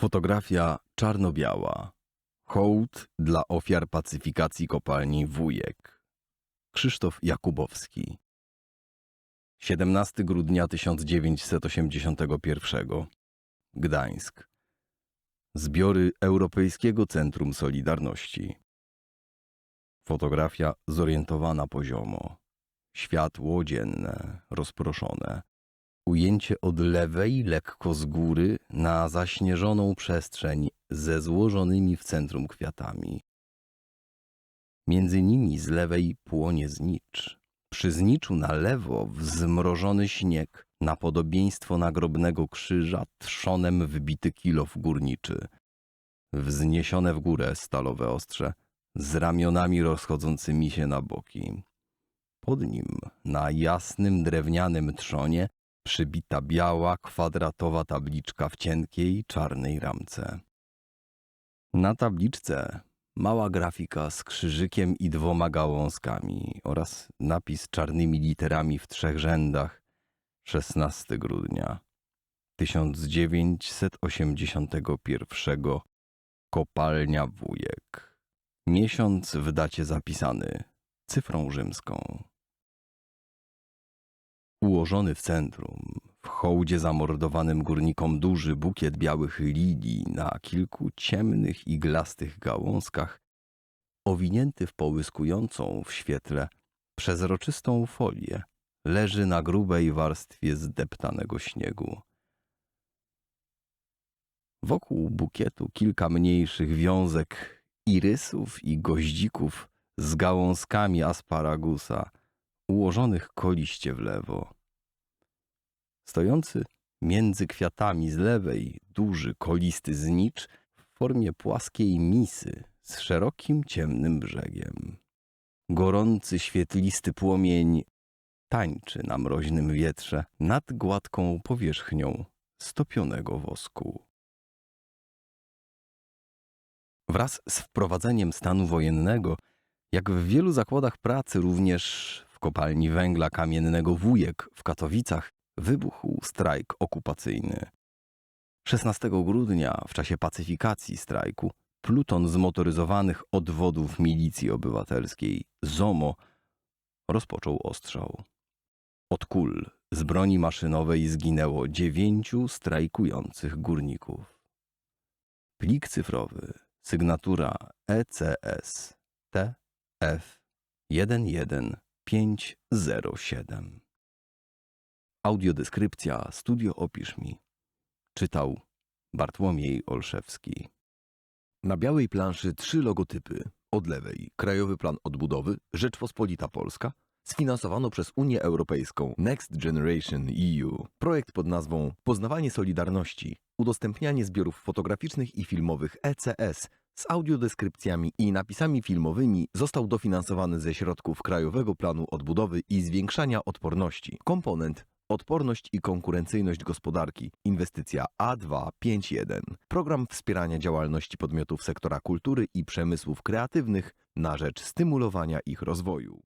Fotografia czarno-biała. Hołd dla ofiar pacyfikacji kopalni Wujek. Krzysztof Jakubowski. 17 grudnia 1981. Gdańsk. Zbiory Europejskiego Centrum Solidarności. Fotografia zorientowana poziomo. Światło dzienne, rozproszone. Ujęcie od lewej, lekko z góry, na zaśnieżoną przestrzeń ze złożonymi w centrum kwiatami. Między nimi z lewej płonie znicz. Przy zniczu na lewo wzmrożony śnieg, na podobieństwo nagrobnego krzyża trzonem wbity kilof górniczy. Wzniesione w górę stalowe ostrze, z ramionami rozchodzącymi się na boki. Pod nim, na jasnym drewnianym trzonie, przybita biała, kwadratowa tabliczka w cienkiej, czarnej ramce. Na tabliczce mała grafika z krzyżykiem i dwoma gałązkami oraz napis czarnymi literami w trzech rzędach 16 grudnia 1981 Kopalnia Wujek. Miesiąc w dacie zapisany cyfrą rzymską. Ułożony w centrum, w hołdzie zamordowanym górnikom duży bukiet białych lilii na kilku ciemnych iglastych gałązkach, owinięty w połyskującą w świetle przezroczystą folię, leży na grubej warstwie zdeptanego śniegu. Wokół bukietu kilka mniejszych wiązek irysów i goździków z gałązkami asparagusa, ułożonych koliście w lewo. Stojący między kwiatami z lewej duży kolisty znicz w formie płaskiej misy z szerokim ciemnym brzegiem. Gorący świetlisty płomień tańczy na mroźnym wietrze nad gładką powierzchnią stopionego wosku. Wraz z wprowadzeniem stanu wojennego, jak w wielu zakładach pracy, również kopalni węgla kamiennego Wujek w Katowicach wybuchł strajk okupacyjny. 16 grudnia w czasie pacyfikacji strajku pluton zmotoryzowanych odwodów milicji obywatelskiej ZOMO rozpoczął ostrzał. Od kul z broni maszynowej zginęło dziewięciu strajkujących górników. Plik cyfrowy, sygnatura ECS TF11 507. Audiodeskrypcja Studio Opisz Mi. Czytał Bartłomiej Olszewski. Na białej planszy trzy logotypy. Od lewej Krajowy Plan Odbudowy, Rzeczpospolita Polska, sfinansowano przez Unię Europejską Next Generation EU. Projekt pod nazwą Poznawanie Solidarności, udostępnianie zbiorów fotograficznych i filmowych ECS z audiodeskrypcjami i napisami filmowymi został dofinansowany ze środków Krajowego Planu Odbudowy i Zwiększania Odporności. Komponent Odporność i konkurencyjność gospodarki. Inwestycja A251. Program wspierania działalności podmiotów sektora kultury i przemysłów kreatywnych na rzecz stymulowania ich rozwoju.